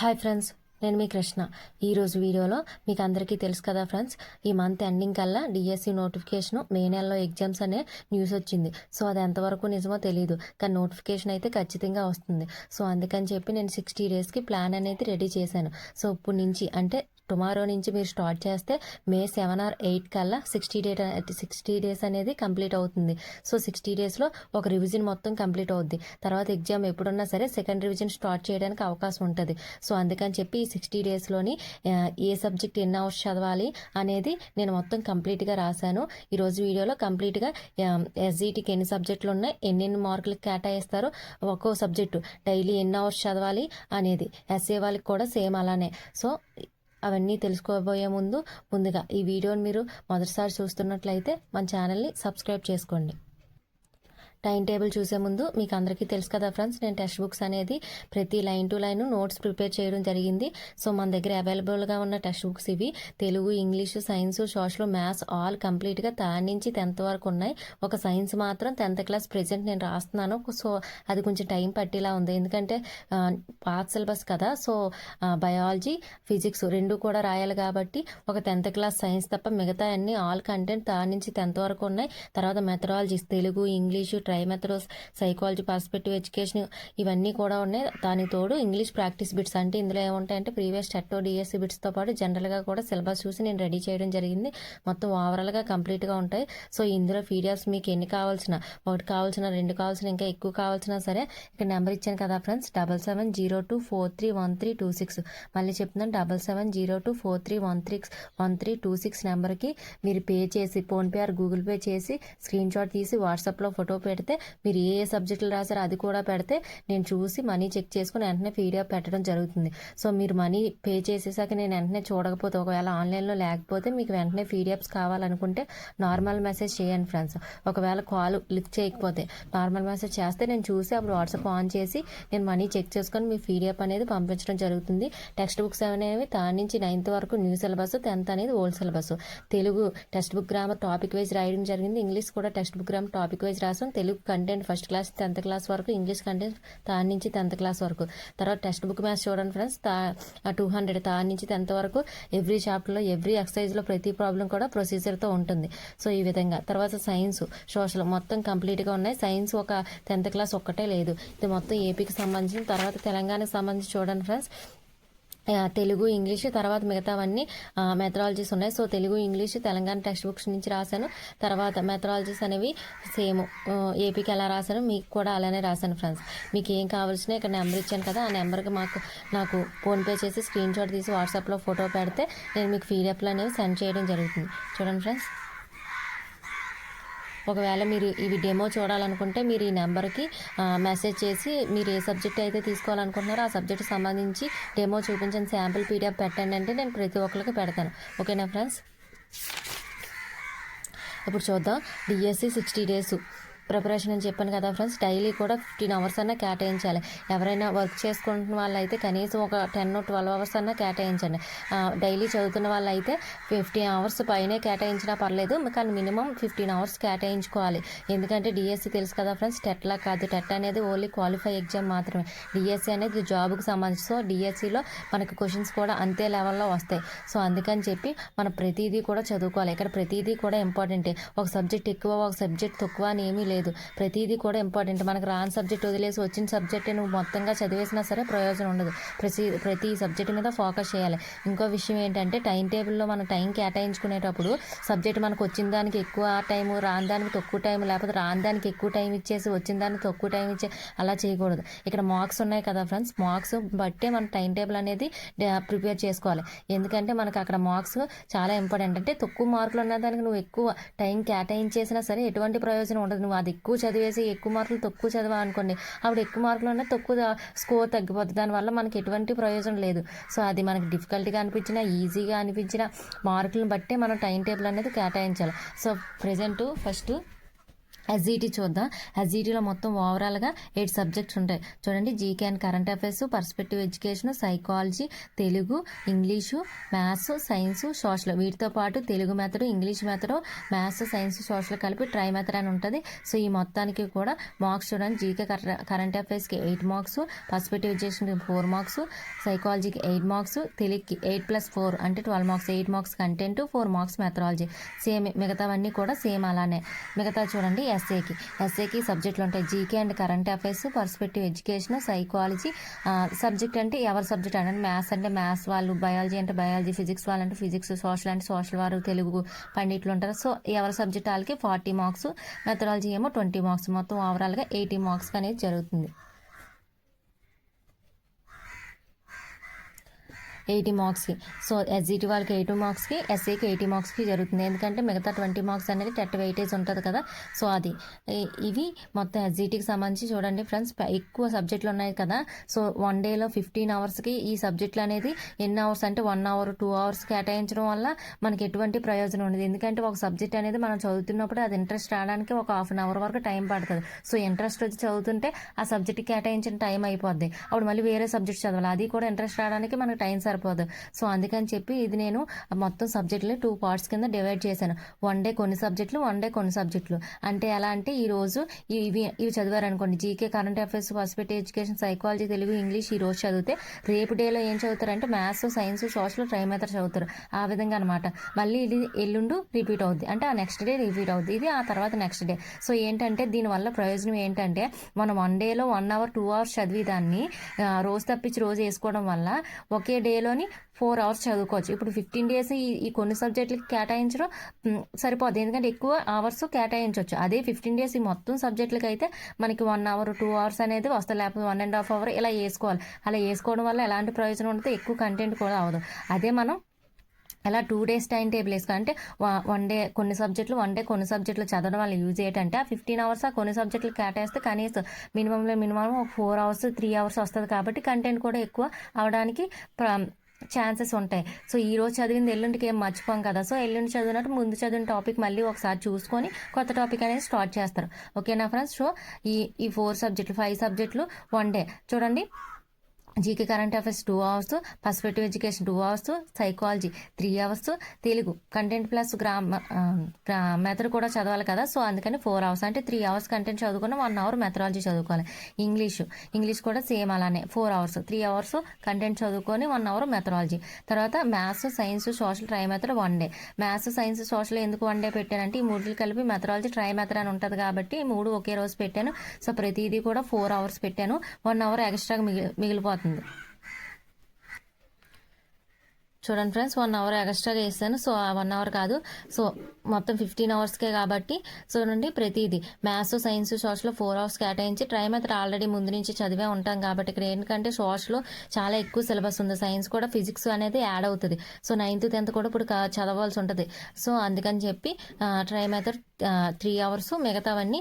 Hi friends నేను మీ కృష్ణ. ఈరోజు వీడియోలో మీకు అందరికీ తెలుసు కదా ఫ్రెండ్స్ ఈ మంత్ ఎండింగ్ కల్లా డిఎస్సి నోటిఫికేషన్ మే నెలలో ఎగ్జామ్స్ అనే న్యూస్ వచ్చింది. సో అది ఎంతవరకు నిజమో తెలియదు కానీ నోటిఫికేషన్ అయితే ఖచ్చితంగా వస్తుంది. సో అందుకని చెప్పి నేను సిక్స్టీ డేస్కి ప్లాన్ అనేది రెడీ చేశాను. సో ఇప్పుడు నుంచి అంటే టుమారో నుంచి మీరు స్టార్ట్ చేస్తే మే సెవెన్ ఆర్ ఎయిట్ కల్లా సిక్స్టీ డేట్ సిక్స్టీ డేస్ అనేది కంప్లీట్ అవుతుంది. సో సిక్స్టీ డేస్లో ఒక రివిజన్ మొత్తం కంప్లీట్ అవుద్ది. తర్వాత ఎగ్జామ్ ఎప్పుడున్నా సరే సెకండ్ రివిజన్ స్టార్ట్ చేయడానికి అవకాశం ఉంటుంది. సో అందుకని చెప్పి ఈ సిక్స్టీ డేస్లోని ఏ సబ్జెక్ట్ ఎన్ని అవర్స్ చదవాలి అనేది నేను మొత్తం కంప్లీట్గా రాశాను. ఈరోజు వీడియోలో కంప్లీట్గా ఎస్జీటీకి ఎన్ని సబ్జెక్టులు ఉన్నాయి ఎన్నెన్ని మార్కులు కేటాయిస్తారో ఒక్కో సబ్జెక్టు డైలీ ఎన్ని అవర్స్ చదవాలి అనేది ఎస్ఏ వాళ్ళకి కూడా సేమ్ అలానే. సో అవన్నీ తెలుసుకోబోయే ముందు ముందుగా ఈ వీడియోని మీరు మొదటిసారి చూస్తున్నట్లయితే మన ఛానల్ని సబ్స్క్రైబ్ చేసుకోండి. టైం టేబుల్ చూసే ముందు మీకు అందరికీ తెలుసు కదా ఫ్రెండ్స్ నేను టెక్స్ట్ బుక్స్ అనేది ప్రతి line to line notes prepare చేయడం జరిగింది. సో మన దగ్గర అవైలబుల్గా ఉన్న టెక్స్ట్ బుక్స్ ఇవి. Telugu English science social maths all కంప్లీట్గా థర్డ్ నుంచి టెన్త్ వరకు ఉన్నాయి. ఒక సైన్స్ మాత్రం టెన్త్ క్లాస్ ప్రెజెంట్ నేను రాస్తున్నాను. సో అది కొంచెం టైం పట్టేలా ఉంది. ఎందుకంటే పాత సిలబస్ కదా. సో బయాలజీ ఫిజిక్స్ రెండు కూడా రాయాలి కాబట్టి ఒక టెన్త్ క్లాస్ సైన్స్ తప్ప మిగతా అన్ని ఆల్ కంటెంట్ థర్డ్ నుంచి టెన్త్ వరకు ఉన్నాయి. తర్వాత methodologies Telugu English tri methods psychology perspective education ఇవన్నీ కూడా ఉన్నాయి. దానికి తోడు ఇంగ్లీష్ ప్రాక్టీస్ బిట్స్ అంటే ఇందులో ఏముంటాయంటే ప్రీవియస్ టెట్టో డిఎస్సి బిట్స్తో పాటు జనరల్గా కూడా సిలబస్ చూసి నేను రెడీ చేయడం జరిగింది. మొత్తం ఓవరాల్గా కంప్లీట్గా ఉంటాయి. సో ఇందులో పీడిఎఫ్స్ మీకు ఎన్ని కావాల్సిన ఒకటి కావాల్సిన రెండు కావాల్సిన ఇంకా ఎక్కువ కావాల్సిన సరే ఇక్కడ నెంబర్ ఇచ్చాను కదా friends double seven zero two four three one three two six. మళ్ళీ చెప్తున్నాను double seven zero two four three one three one three two six నెంబర్కి మీరు పే చేసి ఫోన్పే ఆర్ గూగుల్ పే చేసి స్క్రీన్ షాట్ తీసి వాట్సాప్లో ఫోటో పెడితే మీరు ఏ సబ్జెక్టులు రాశారో అది కూడా పెడితే నేను చూసి మనీ చెక్ చేసుకుని వెంటనే పీడిఎఫ్ పెట్టడం జరుగుతుంది. సో మీరు మనీ పే చేసేసాక నేను వెంటనే చూడకపోతే ఒకవేళ ఆన్లైన్లో లేకపోతే మీకు వెంటనే పీడిఎఫ్స్ కావాలనుకుంటే నార్మల్ మెసేజ్ చేయండి ఫ్రెండ్స్. ఒకవేళ కాల్ లిఫ్ట్ చేయకపోతే నార్మల్ మెసేజ్ చేస్తే నేను చూసి అప్పుడు వాట్సాప్ ఆన్ చేసి నేను మనీ చెక్ చేసుకొని మీ పీడిఎఫ్ అనేది పంపించడం జరుగుతుంది. టెక్స్ట్ బుక్స్ అనేవి దాని నుంచి నైన్త్ వరకు న్యూ సిలబస్ టెన్త్ అనేది old syllabus. Telugu text book grammar topic wise రాయడం జరిగింది. ఇంగ్లీష్ కూడా text book grammar topic wise రాసాం. Telugu content first class tenth class వరకు ఇంగ్లీష్ కంటెంట్ థర్డ్ నుంచి టెన్త్ క్లాస్ వరకు. తర్వాత టెక్స్ట్ బుక్ మ్యాథ్స్ చూడండి ఫ్రెండ్స్ టూ హండ్రెడ్ థర్డ్ నుంచి టెన్త్ వరకు ఎవ్రీ చాప్టర్లో ఎవ్రీ ఎక్సర్సైజ్లో ప్రతి ప్రాబ్లం కూడా ప్రొసీజర్తో ఉంటుంది. సో ఈ విధంగా. తర్వాత సైన్స్ సోషల్ మొత్తం కంప్లీట్గా ఉన్నాయి. సైన్స్ ఒక టెన్త్ క్లాస్ ఒక్కటే లేదు. ఇది మొత్తం ఏపీకి సంబంధించిన తర్వాత తెలంగాణకి సంబంధించి చూడండి ఫ్రెండ్స్ తెలుగు ఇంగ్లీష్ తర్వాత మిగతావన్నీ మెథడాలజీస్ ఉన్నాయి. So Telugu English Telangana text books నుంచి రాశాను. తర్వాత మెథడాలజీస్ అనేవి సేమ్ ఏపీకి ఎలా రాశాను. మీకు కూడా అలానే రాశాను ఫ్రెండ్స్ మీకు ఏం కావాల్సిన ఇక్కడ నెంబర్ ఇచ్చాను కదా ఆ నెంబర్కి మాకు నాకు ఫోన్పే చేసి స్క్రీన్ షాట్ తీసి వాట్సాప్లో ఫోటో పెడితే నేను మీకు పీడిఎఫ్లు అనేవి సెండ్ చేయడం జరుగుతుంది. చూడండి ఫ్రెండ్స్ ఒకవేళ మీరు ఇవి డెమో చూడాలనుకుంటే మీరు ఈ నెంబర్కి మెసేజ్ చేసి మీరు ఏ సబ్జెక్ట్ అయితే తీసుకోవాలనుకుంటున్నారో ఆ సబ్జెక్ట్ సంబంధించి డెమో చూపించిన శాంపుల్ పీడిఎఫ్ పెట్టండి అంటే నేను ప్రతి ఒక్కరికి పెడతాను. ఓకేనా ఫ్రెండ్స్ ఇప్పుడు చూద్దాం. డిఎస్సి సిక్స్టీ డేస్ ప్రిపరేషన్ అని చెప్పాను కదా ఫ్రెండ్స్ డైలీ కూడా ఫిఫ్టీన్ అవర్స్ అన్నా కేటాయించాలి. ఎవరైనా వర్క్ చేసుకుంటున్న వాళ్ళైతే కనీసం ఒక టెన్ ట్వెల్వ్ అవర్స్ అన్నా కేటాయించండి. డైలీ చదువుతున్న వాళ్ళైతే ఫిఫ్టీన్ అవర్స్ పైనే కేటాయించినా పర్లేదు కానీ మినిమం ఫిఫ్టీన్ అవర్స్ కేటాయించుకోవాలి. ఎందుకంటే డిఎస్సి తెలుసు కదా ఫ్రెండ్స్ టెట్లా కాదు. టెట్ అనేది ఓన్లీ క్వాలిఫై ఎగ్జామ్ మాత్రమే. డిఎస్సి అనేది జాబ్కి సంబంధించి సో డిఎస్సిలో మనకి క్వశ్చన్స్ కూడా అంతే లెవెల్లో వస్తాయి. సో అందుకని చెప్పి మనం ప్రతిదీ కూడా చదువుకోవాలి. ఇక్కడ ప్రతిదీ కూడా ఇంపార్టెంటే ఒక సబ్జెక్ట్ ఎక్కువ ఒక సబ్జెక్ట్ తక్కువ అని ఏమీ లేదు. లేదు. ప్రతిదీ కూడా ఇంపార్టెంట్ మనకు రాని సబ్జెక్ట్ వదిలేసి వచ్చిన సబ్జెక్ట్ నువ్వు మొత్తంగా చదివేసినా సరే ప్రయోజనం ఉండదు. ప్రతి ప్రతి సబ్జెక్ట్ మీద ఫోకస్ చేయాలి. ఇంకో విషయం ఏంటంటే టైం టేబుల్లో మనం టైం కేటాయించుకునేటప్పుడు సబ్జెక్ట్ మనకు వచ్చిన దానికి ఎక్కువ టైం రాని దానికి తక్కువ టైం లేకపోతే రాని దానికి ఎక్కువ టైం ఇచ్చేసి వచ్చిన దానికి తక్కువ టైం ఇచ్చే అలా చేయకూడదు. ఇక్కడ మార్క్స్ ఉన్నాయి కదా ఫ్రెండ్స్ మార్క్స్ బట్టే మన టైం టేబుల్ అనేది ప్రిపేర్ చేసుకోవాలి. ఎందుకంటే మనకు అక్కడ మార్క్స్ చాలా ఇంపార్టెంట్ అంటే తక్కువ మార్కులు ఉన్న దానికి నువ్వు ఎక్కువ టైం కేటాయించేసినా సరే ఎటువంటి ప్రయోజనం ఉండదు. నువ్వు అది ఎక్కువ చదివేసి ఎక్కువ మార్కులు తక్కువ చదివా అనుకోండి అప్పుడు ఎక్కువ మార్కులు ఉన్న తక్కువ స్కోర్ తగ్గిపోతుంది దానివల్ల మనకి ఎటువంటి ప్రయోజనం లేదు. సో అది మనకి డిఫికల్ట్గా అనిపించినా ఈజీగా అనిపించిన మార్కులను బట్టే మనం టైం టేబుల్ అనేది కేటాయించాలి. సో ప్రజెంట్ ఫస్ట్ ఎస్జిటి చూద్దాం. ఎస్ఈటీలో మొత్తం ఓవరాల్గా ఎయిట్ సబ్జెక్ట్స్ ఉంటాయి. చూడండి GK and current affairs perspective education psychology Telugu English maths science social వీటితో పాటు Telugu method English method maths science social కలిపి ట్రై మెథడ్ అని ఉంటుంది. సో ఈ మొత్తానికి కూడా మార్క్స్ చూడండి. జీకే కరెంట్ అఫైర్స్కి ఎయిట్ మార్క్స్ పర్స్పెక్టివ్ ఎడ్యుకేషన్కి ఫోర్ మార్క్స్ సైకాలజీకి ఎయిట్ మార్క్స్ తెలుగుకి ఎయిట్ ప్లస్ ఫోర్ అంటే twelve marks eight marks content four marks methodology same మిగతావన్నీ కూడా సేమ్ అలానే. మిగతా చూడండి ఎస్ఏకి. ఎస్ఏకి సబ్జెక్టులు ఉంటాయి GK and current affairs perspective education psychology. Subject అంటే ఎవరి సబ్జెక్ట్ అంటే మ్యాథ్స్ అంటే మ్యాథ్స్ వాళ్ళు బయాలజీ అంటే బయాలజీ ఫిజిక్స్ వాళ్ళు అంటే ఫిజిక్స్ సోషల్ అంటే సోషల్ వారు తెలుగు పండిట్లు ఉంటారు. సో ఎవరి సబ్జెక్ట్ వాళ్ళకి ఫార్టీ మార్క్స్ మెథడాలజీ ఏమో ట్వంటీ మార్క్స్. మొత్తం ఓవరాల్గా ఎయిటీ మార్క్స్ అనేది జరుగుతుంది. ఎయిటీ మార్క్స్కి సో ఎస్జిటి వాళ్ళకి ఎయిటీ మార్క్స్కి ఎస్ఏకి ఎయిటీ మార్క్స్కి జరుగుతుంది. ఎందుకంటే మిగతా ట్వంటీ మార్క్స్ అనేది టెట్ వెయిటేజ్ ఉంటుంది కదా. సో అది. ఇవి మొత్తం ఎస్జిటికి సంబంధించి చూడండి ఫ్రెండ్స్ ఎక్కువ సబ్జెక్టులు ఉన్నాయి కదా. సో వన్ డేలో ఫిఫ్టీన్ అవర్స్కి ఈ సబ్జెక్టులు అనేది ఎన్ని అవర్స్ అంటే వన్ అవర్ టూ అవర్స్ కేటాయించడం వల్ల మనకి ఎటువంటి ప్రయోజనం ఉండదు. ఎందుకంటే ఒక సబ్జెక్ట్ అనేది మనం చదువుతున్నప్పుడు అది ఇంట్రెస్ట్ రావడానికి ఒక హాఫ్ అన్ అవర్ వరకు టైం పడుతుంది. సో ఇంట్రెస్ట్ వచ్చి చదువుతుంటే ఆ సబ్జెక్ట్కి కేటాయించిన టైం అయిపోద్ది. అప్పుడు మళ్ళీ వేరే సబ్జెక్ట్ చదవాలి. అది కూడా ఇంట్రెస్ట్ రావడానికి మనకు టైం సరిపోదు. సో అందుకని చెప్పి ఇది నేను మొత్తం సబ్జెక్టులు టూ పార్ట్స్ కింద డివైడ్ చేశాను. వన్ డే కొన్ని సబ్జెక్టులు వన్ డే కొన్ని సబ్జెక్టులు. అంటే ఎలా అంటే ఈ రోజు ఇవి ఇవి చదివారనుకోండి GK current affairs perspective education psychology Telugu English ఈ రోజు చదివితే రేపు డేలో ఏం చదువుతారంటే మ్యాథ్స్ సైన్స్ సోషల్ ట్రైమేతర్ చదువుతారు. ఆ విధంగా అనమాట మళ్ళీ ఇది ఎల్లుండు రిపీట్ అవుద్ది. అంటే ఆ నెక్స్ట్ డే రిపీట్ అవుద్ది. ఇది ఆ తర్వాత నెక్స్ట్ డే. సో ఏంటంటే దీనివల్ల ప్రయోజనం ఏంటంటే మనం వన్ డేలో వన్ అవర్ టూ అవర్స్ చదివి దాన్ని రోజు తప్పించి రోజు వేసుకోవడం వల్ల ఒకే డేలో డేలోని ఫోర్ అవర్స్ చదువుకోవచ్చు. ఇప్పుడు ఫిఫ్టీన్ డేస్ ఈ ఈ కొన్ని సబ్జెక్టులకి కేటాయించడం మ్, సరిపోద్ది ఎందుకంటే ఎక్కువ అవర్స్ కేటాయించవచ్చు అదే ఫిఫ్టీన్ డేస్ ఈ మొత్తం సబ్జెక్టులకి అయితే మనకి వన్ అవర్ టూ అవర్స్ అనేది వస్తాయి. లేకపోతే వన్ అండ్ హాఫ్ అవర్ ఇలా వేసుకోవాలి. అలా వేసుకోవడం వల్ల ఎలాంటి ప్రయోజనం ఉంటుంది ఎక్కువ కంటెంట్ కూడా అవ్వదు. అదే మనం అలా టూ డేస్ టైం టేబుల్ వేసుకో. అంటే వన్ డే కొన్ని సబ్జెక్టులు వన్ డే కొన్ని సబ్జెక్టులు చదవడం వల్ల యూజ్ ఏంటంటే ఆ ఫిఫ్టీన్ అవర్స్ ఆ కొన్ని సబ్జెక్టులు కేటాయిస్తే కనీసం మినిమంలో మినిమం ఒక ఫోర్ అవర్స్ త్రీ అవర్స్ వస్తుంది కాబట్టి కంటెంట్ కూడా ఎక్కువ అవడానికి ఛాన్సెస్ ఉంటాయి. సో ఈ రోజు చదివింది ఎల్లుండికి ఏం మర్చిపోం కదా. సో ఎల్లుండి చదివినట్టు ముందు చదివిన టాపిక్ మళ్ళీ ఒకసారి చూసుకొని కొత్త టాపిక్ అనేది స్టార్ట్ చేస్తారు. ఓకేనా ఫ్రెండ్స్? సో ఈ ఈ ఫోర్ సబ్జెక్టులు ఫైవ్ సబ్జెక్టులు వన్ డే. చూడండి. GK current affairs two hours perspective education two hours psychology three hours Telugu content plus grammar method కూడా చదవాలి కదా. సో అందుకని ఫోర్ అవర్స్ అంటే త్రీ అవర్స్ కంటెంట్ చదువుకుని వన్ అవర్ మెథడాలజీ చదువుకోవాలి. ఇంగ్లీషు ఇంగ్లీష్ కూడా సేమ్ అలానే. Four hours three hours content చదువుకొని వన్ అవర్ మెథడాలజీ. తర్వాత maths science social tri method one day. Maths science social ఎందుకు వన్ డే పెట్టానంటే ఈ మూడు కలిపి మెథడాలజీ ట్రై మెథడ్ అని ఉంటుంది కాబట్టి ఈ మూడు ఒకే రోజు పెట్టాను. సో ప్రతిదీ కూడా ఫోర్ అవర్స్ పెట్టాను. వన్ అవర్ ఎక్స్ట్రాగా మిగిలి మిగిలిపోతుంది. Yeah. చూడండి ఫ్రెండ్స్ వన్ అవర్ ఎక్స్ట్రాగా వేసాను సో ఆ వన్ అవర్ కాదు. సో మొత్తం ఫిఫ్టీన్ అవర్స్కే కాబట్టి సో నుండి ప్రతిదీ maths science social four hours కేటాయించి ట్రై ఆల్రెడీ ముందు నుంచి చదివే ఉంటాం కాబట్టి ఇక్కడ ఏంటంటే సోషల్ చాలా ఎక్కువ సిలబస్ ఉంది. సైన్స్ కూడా ఫిజిక్స్ అనేది యాడ్ అవుతుంది. సో నైన్త్ టెన్త్ కూడా ఇప్పుడు చదవాల్సి ఉంటుంది. సో అందుకని చెప్పి ట్రై త్రీ అవర్స్ మిగతావన్నీ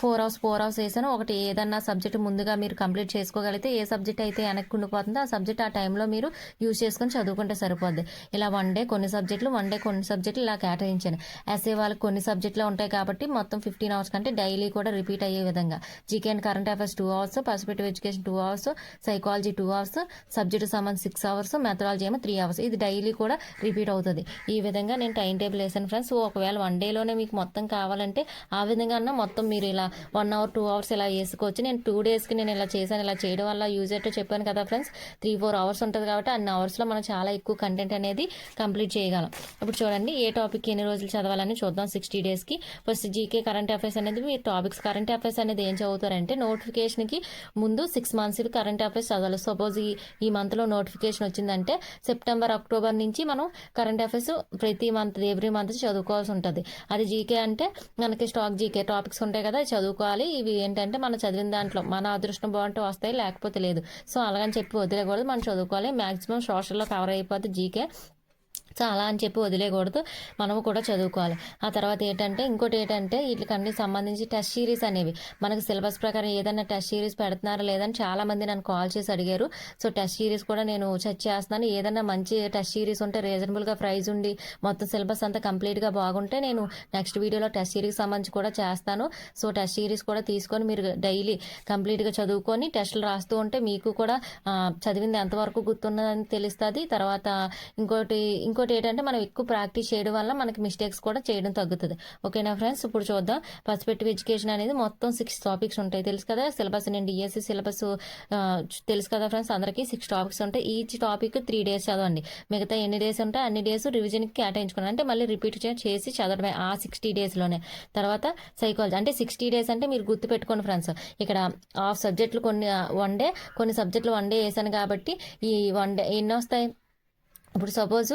ఫోర్ అవర్స్ ఫోర్ అవర్స్ వేసాను. ఒకటి ఏదన్నా సబ్జెక్ట్ ముందుగా మీరు కంప్లీట్ చేసుకోగలిగితే ఏ సబ్జెక్ట్ అయితే వెనక్కి ఉండిపోతుందో ఆ సబ్జెక్ట్ ఆ టైంలో మీరు యూజ్ చేసుకొని చదువుకుంటే సరిపోద్ది. ఇలా వన్ డే కొన్ని సబ్జెక్టులు వన్ డే కొన్ని సబ్జెక్టులు ఇలా కేటాయించాను. ఎస్ఏ వాళ్ళకి కొన్ని సబ్జెక్టులు ఉంటాయి కాబట్టి మొత్తం ఫిఫ్టీన్ అవర్స్ కంటే డైలీ కూడా రిపీట్ అయ్యే విధంగా. GK and current affairs two hours perspective education two hours psychology two hours subject సంబంధించి సిక్స్ అవర్స్ మెథడాలజీ ఏమో త్రీ అవర్స్ ఇది డైలీ కూడా రిపీట్ అవుతుంది. ఈ విధంగా నేను టైం టేబుల్ వేసాను ఫ్రెండ్స్ ఒకవేళ వన్ డేలోనే మీకు మొత్తం కావాలంటే ఆ విధంగా అన్న మొత్తం మీరు ఇలా వన్ అవర్ టూ అవర్స్ ఇలా వేసుకోవచ్చు. నేను టూ డేస్కి నేను ఇలా చేశాను. ఇలా చేయడం వల్ల యూజ్ అయితే చెప్పాను కదా ఫ్రెండ్స్ త్రీ ఫోర్ అవర్స్ ఉంటుంది కాబట్టి అన్ని అవర్స్లో మనం చాలా ఎక్కువ కంటెంట్ అనేది కంప్లీట్ చేయగలం. ఇప్పుడు చూడండి ఏ టాపిక్ ఎన్ని రోజులు చదవాలని చూద్దాం సిక్స్టీ డేస్కి ఫస్ట్ జీకే కరెంట్ అఫైర్స్ అనేది మీ టాపిక్స్ కరెంట్ అఫైర్స్ అనేది ఏం చదువుతారంటే నోటిఫికేషన్కి ముందు సిక్స్ మంత్స్ కరెంట్ అఫైర్స్ చదవాలి. సపోజ్ ఈ ఈ మంత్లో నోటిఫికేషన్ వచ్చిందంటే సెప్టెంబర్ అక్టోబర్ నుంచి మనం కరెంట్ అఫైర్స్ ప్రతి మంత్ ఎవ్రీ మంత్ చదువుకోవాల్సి ఉంటుంది. అది జీకే అంటే మనకి స్టాక్ జీకే టాపిక్స్ ఉంటాయి కదా చదువుకోవాలి. ఇవి ఏంటంటే మనం చదివిన దాంట్లో మన అదృష్టం బాగుంటే వస్తాయి లేకపోతే లేదు. సో అలాగని చెప్పి వదిలేకూడదు మనం చదువుకోవాలి. మాక్సిమం సోషల్లో కవర్ అయిపోతే జీకే సో అలా అని చెప్పి వదిలేయకూడదు. మనము కూడా చదువుకోవాలి. ఆ తర్వాత ఏంటంటే ఇంకోటి ఏంటంటే వీటికి అన్ని సంబంధించి టెస్ట్ సిరీస్ అనేవి. మనకు సిలబస్ ప్రకారం ఏదైనా టెస్ట్ సిరీస్ పెడుతున్నారా లేదని చాలా మంది నన్ను కాల్ చేసి అడిగారు. సో టెస్ట్ సిరీస్ కూడా నేను సెర్చ్ చేస్తున్నాను. ఏదైనా మంచి టెస్ట్ సిరీస్ ఉంటే రీజనబుల్గా ప్రైజ్ ఉండి మొత్తం సిలబస్ అంతా కంప్లీట్గా బాగుంటే నేను నెక్స్ట్ వీడియోలో టెస్ట్ సిరీస్ సంబంధించి కూడా చేస్తాను. సో టెస్ట్ సిరీస్ కూడా తీసుకొని మీరు డైలీ కంప్లీట్గా చదువుకొని టెస్టులు రాస్తూ ఉంటే మీకు కూడా చదివింది ఎంతవరకు గుర్తున్నదని తెలుస్తుంది. తర్వాత ఇంకోటి ఇంకోటి ఏంటంటే మనం ఎక్కువ ప్రాక్టీస్ చేయడం వల్ల మనకి మిస్టేక్స్ కూడా చేయడం తగ్గుతుంది. ఓకేనా ఫ్రెండ్స్? ఇప్పుడు చూద్దాం. పర్స్పెక్టివ్ ఎడ్యుకేషన్ అనేది మొత్తం సిక్స్ టాపిక్స్ ఉంటాయి. తెలుసు కదా? సిలబస్ నేను డిఎస్సి సిలబస్ తెలుసు కదా ఫ్రెండ్స్? అందరికీ సిక్స్ టాపిక్స్ ఉంటాయి. ఈచ్ టాపిక్ త్రీ డేస్ చదవండి. మిగతా ఎన్ని డేస్ ఉంటాయి? అన్ని డేస్ రివిజన్కి కేటాయించుకున్నాను అంటే మళ్ళీ రిపీట్ చేసి చదవడమే ఆ సిక్స్టీ డేస్లోనే. తర్వాత సైకాలజీ. అంటే సిక్స్టీ డేస్ అంటే మీరు గుర్తు పెట్టుకోండి ఫ్రెండ్స్. ఇక్కడ ఆఫ్ సబ్జెక్టులు కొన్ని వన్ డే కొన్ని సబ్జెక్టులు వన్ డే వేసాను కాబట్టి ఈ వన్ డే ఎన్ని వస్తాయి? ఇప్పుడు సపోజ్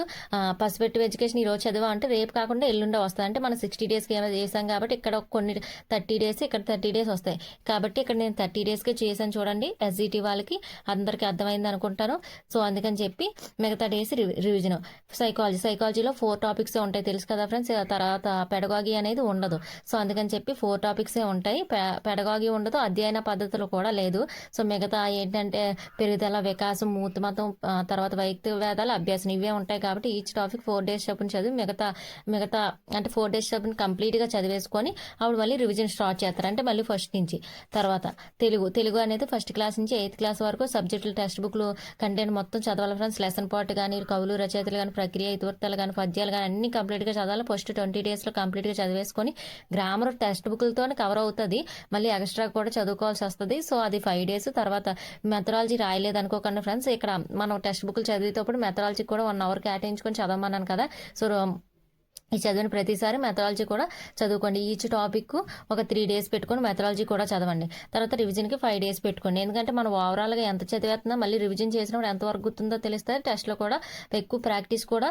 పసిపెట్టు ఎడ్యుకేషన్ ఈ రోజు చదివా అంటే రేపు కాకుండా ఎల్లుండో వస్తుంది అంటే మనం సిక్స్టీ డేస్కి ఏమైనా చేసాం కాబట్టి ఇక్కడ కొన్ని థర్టీ డేస్ ఇక్కడ థర్టీ డేస్ వస్తాయి. కాబట్టి ఇక్కడ నేను థర్టీ డేస్కే చేశాను చూడండి ఎస్జిటి వాళ్ళకి. అందరికీ అర్థమైంది అనుకుంటాను. సో అందుకని చెప్పి మిగతా డేస్ రివిజన్ సైకాలజీ సైకాలజీలో ఫోర్ టాపిక్స్ ఉంటాయి తెలుసు కదా ఫ్రెండ్స్ తర్వాత పెడగాగి అనేది ఉండదు. సో అందుకని చెప్పి ఫోర్ టాపిక్సే ఉంటాయి. పెడగాగి ఉండదు అధ్యయన పద్ధతులు కూడా లేదు. సో మిగతా ఏంటంటే పెరుగుదల వికాసం మూతమతం తర్వాత వైద్య వేదాలు అభ్యాసం ఇవే ఉంటాయి కాబట్టి ఈచ్ టాపిక్ ఫోర్ డేస్ చొప్పున చదివి మిగతా మిగతా అంటే ఫోర్ డేస్ చొప్పున కంప్లీట్గా చదివేసుకొని అప్పుడు మళ్ళీ రివిజన్ స్టార్ట్ చేస్తారు. అంటే మళ్ళీ ఫస్ట్ నుంచి. తర్వాత తెలుగు తెలుగు అనేది ఫస్ట్ క్లాస్ నుంచి ఎయిత్ క్లాస్ వరకు సబ్జెక్టులు టెక్స్ట్ బుక్లు కంటెంట్ మొత్తం చదవాలి ఫ్రెండ్స్ లెసన్ పార్ట్ కానీ కవులు రచయితలు కానీ ప్రక్రియ ఇతివృత్తాలు కానీ పద్యాలు కానీ అన్ని కంప్లీట్గా చదవాలి. ఫస్ట్ ట్వంటీ డేస్లో కంప్లీట్గా చదివేసుకొని గ్రామర్ టెక్స్ట్ బుక్లతో కవర్ అవుతుంది. మళ్ళీ ఎక్స్ట్రా కూడా చదువుకోవాల్సి వస్తుంది. సో అది ఫైవ్ డేస్ తర్వాత మెథడాలజీ రాయలేదు అనుకోకుండా ఫ్రెండ్స్ ఇక్కడ మనం టెక్స్ట్ బుక్లు చదివేటప్పుడు మెథడాలజీ కూడా వన్ అవర్ కేటాయించుకొని చదవమన్నాను కదా. సో ఈ చదివిన ప్రతిసారి మెథడాలజీ కూడా చదువుకోండి. ఈచ్ టాపిక్ ఒక త్రీ డేస్ పెట్టుకొని మెథడాలజీ కూడా చదవండి. తర్వాత రివిజన్కి ఫైవ్ డేస్ పెట్టుకోండి. ఎందుకంటే మనం ఓవరాల్గా ఎంత చదివేస్తున్నా మళ్ళీ రివిజన్ చేసినప్పుడు ఎంతవరకు గుర్తుందో తెలుస్తుంది. టెస్ట్లో కూడా ఎక్కువ ప్రాక్టీస్ కూడా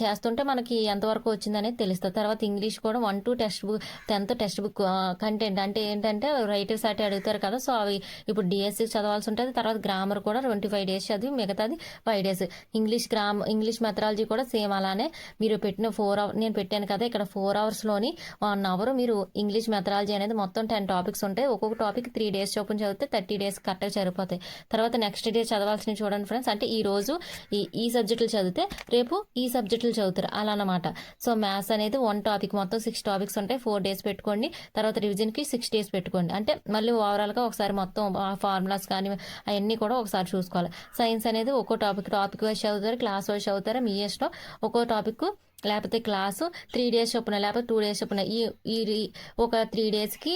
చేస్తుంటే మనకి ఎంతవరకు వచ్చిందనేది తెలుస్తుంది. తర్వాత ఇంగ్లీష్ కూడా one two text book tenth text book content అంటే ఏంటంటే రైటర్స్ అటే అడుగుతారు కదా. సో అవి ఇప్పుడు డిఎస్సి చదవాల్సి ఉంటుంది. తర్వాత గ్రామర్ కూడా ట్వంటీ ఫైవ్ డేస్ చదివి మిగతాది five days English gram English methodology కూడా సేమ్ అలానే మీరు పెట్టిన ఫోర్ అవర్ నేను పెట్టాను కదా ఇక్కడ ఫోర్ అవర్స్లోని వన్ అవర్ మీరు ఇంగ్లీష్ మెథడాలజీ అనేది మొత్తం టెన్ టాపిక్స్ ఉంటాయి ఒక్కొక్క టాపిక్ త్రీ డేస్ చొప్పున చదివితే థర్టీ డేస్ కరెక్ట్గా సరిపోతాయి. తర్వాత నెక్స్ట్ డే చదవాల్సినవి చూడండి ఫ్రెండ్స్ అంటే ఈ రోజు ఈ ఈ సబ్జెక్టులు చదివితే రేపు ఈ సబ్జెక్టులు చదువుతారు అలా అనమాట సో మ్యాథ్స్ అనేది వన్ టాపిక్ మొత్తం సిక్స్ టాపిక్స్ ఉంటాయి ఫోర్ డేస్ పెట్టుకోండి తర్వాత రివిజన్కి సిక్స్ డేస్ పెట్టుకోండి. అంటే మళ్ళీ ఓవరాల్గా ఒకసారి మొత్తం ఫార్ములాస్ కానీ అవన్నీ కూడా ఒకసారి చూసుకోవాలి. సైన్స్ అనేది ఒక్కో టాపిక్ టాపిక్ వైజ్ చదువుతారు క్లాస్ వైజ్ చదువుతారు మీ ఇష్టం ఒక్కో టాపిక్ లేకపోతే క్లాసు త్రీ డేస్ చొప్పున లేకపోతే టూ డేస్ చొప్పున. ఈ ఈ ఒక త్రీ డేస్కి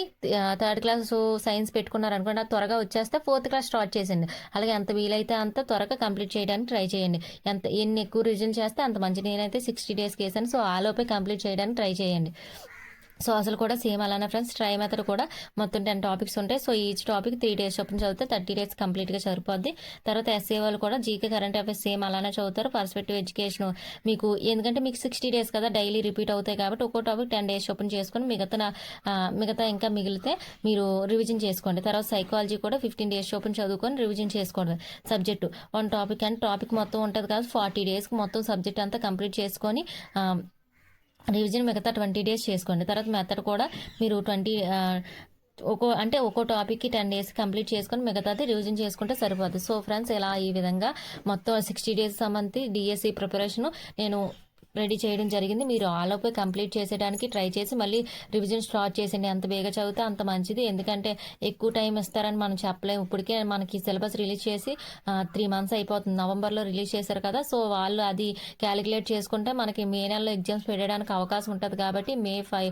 థర్డ్ క్లాస్ సైన్స్ పెట్టుకున్నారు అనుకోండి త్వరగా వచ్చేస్తే ఫోర్త్ క్లాస్ స్టార్ట్ చేసింది అలాగే ఎంత వీలైతే అంత త్వరగా కంప్లీట్ చేయడానికి ట్రై చేయండి. ఎంత ఎన్ని ఎక్కువ రివిజన్ చేస్తే అంత మంచి నేనైతే సిక్స్టీ డేస్కి వేసాను సో ఆలోపే కంప్లీట్ చేయడానికి ట్రై చేయండి. సో అసలు కూడా సేమ్ అలానే ఫ్రెండ్స్ ట్రై మెథడ్ కూడా మొత్తం టెన్ టాపిక్స్ ఉంటాయి. So each topic three days చొప్పున చదివితే థర్టీ డేస్ కంప్లీట్గా సరిపోద్ది. తర్వాత ఎస్ఏ వాళ్ళు కూడా జీకే కరెంట్ అఫైర్స్ సేమ్ అలానే చదువుతారు. పర్స్పెక్టివ్ ఎడ్యుకేషన్ మీకు ఎందుకంటే మీకు సిక్స్టీ డేస్ కదా డైలీ రిపీట్ అవుతాయి కాబట్టి ఒక్కో టాపిక్ టెన్ డేస్ చొప్పున చేసుకొని మిగతా మిగతా ఇంకా మిగిలితే మీరు రివిజన్ చేసుకోండి. తర్వాత సైకాలజీ కూడా ఫిఫ్టీన్ డేస్ చొప్పున చదువుకొని రివిజన్ చేసుకోండి. Subject one topic and topic మొత్తం ఉంటుంది కాదు ఫార్టీ డేస్కి మొత్తం సబ్జెక్ట్ అంతా కంప్లీట్ చేసుకొని రివిజన్ మిగతా ట్వంటీ డేస్ చేసుకోండి. తర్వాత మెథడ్ కూడా మీరు ట్వంటీ ఒక్కో అంటే ఒక్కో టాపిక్కి టెన్ డేస్ కంప్లీట్ చేసుకొని మిగతాది రివిజన్ చేసుకుంటే సరిపోతుంది సో ఫ్రెండ్స్ ఇలా ఈ విధంగా మొత్తం సిక్స్టీ డేస్ సంబంధించి డిఎస్సి ప్రిపరేషన్ నేను రెడీ చేయడం జరిగింది. మీరు ఆలోపే కంప్లీట్ చేసేయడానికి ట్రై చేసి మళ్ళీ రివిజన్ స్టార్ట్ చేసేయండి. ఎంత బేగా చదివితే అంత మంచిది. ఎందుకంటే ఎక్కువ టైం ఇస్తారని మనం చెప్పలేము. ఇప్పటికే మనకి సిలబస్ రిలీజ్ చేసి త్రీ మంత్స్ అయిపోతుంది. నవంబర్లో రిలీజ్ చేశారు కదా. సో వాళ్ళు అది క్యాలిక్యులేట్ చేసుకుంటే మనకి మే నెలలో ఎగ్జామ్స్ పెట్టడానికి అవకాశం ఉంటుంది కాబట్టి మే ఫైవ్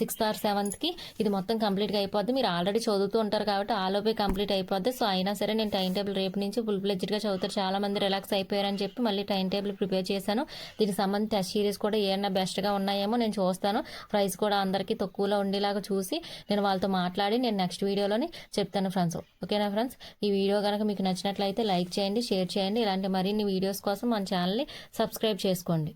సిక్స్త్ ఆర్ సెవెంత్కి ఇది మొత్తం కంప్లీట్గా అయిపోద్ది. మీరు ఆల్రెడీ చదువుతూ ఉంటారు కాబట్టి ఆలోపే కంప్లీట్ అయిపోద్ది. సో అయినా సరే నేను టైం టేబుల్ రేపు నుంచి ఫుల్ ఫ్లెడ్జ్డ్గా చదువుతారు. చాలా మంది రిలాక్స్ అయిపోయారని చెప్పి మళ్ళీ టైం టేబుల్ ప్రిపేర్ చేశాను. దీనికి సంబంధించి టెస్ట్ సిరీస్ కూడా ఏమన్నా బెస్ట్గా ఉన్నాయేమో నేను చూస్తాను. ప్రైస్ కూడా అందరికీ తక్కువలో ఉండేలాగా చూసి నేను వాళ్ళతో మాట్లాడి నేను నెక్స్ట్ వీడియోలోని చెప్తాను ఫ్రెండ్స్ ఓకేనా ఫ్రెండ్స్ ఈ వీడియో కనుక మీకు నచ్చినట్లయితే లైక్ చేయండి షేర్ చేయండి. ఇలాంటి మరిన్ని వీడియోస్ కోసం మన ఛానల్ని సబ్స్క్రైబ్ చేసుకోండి.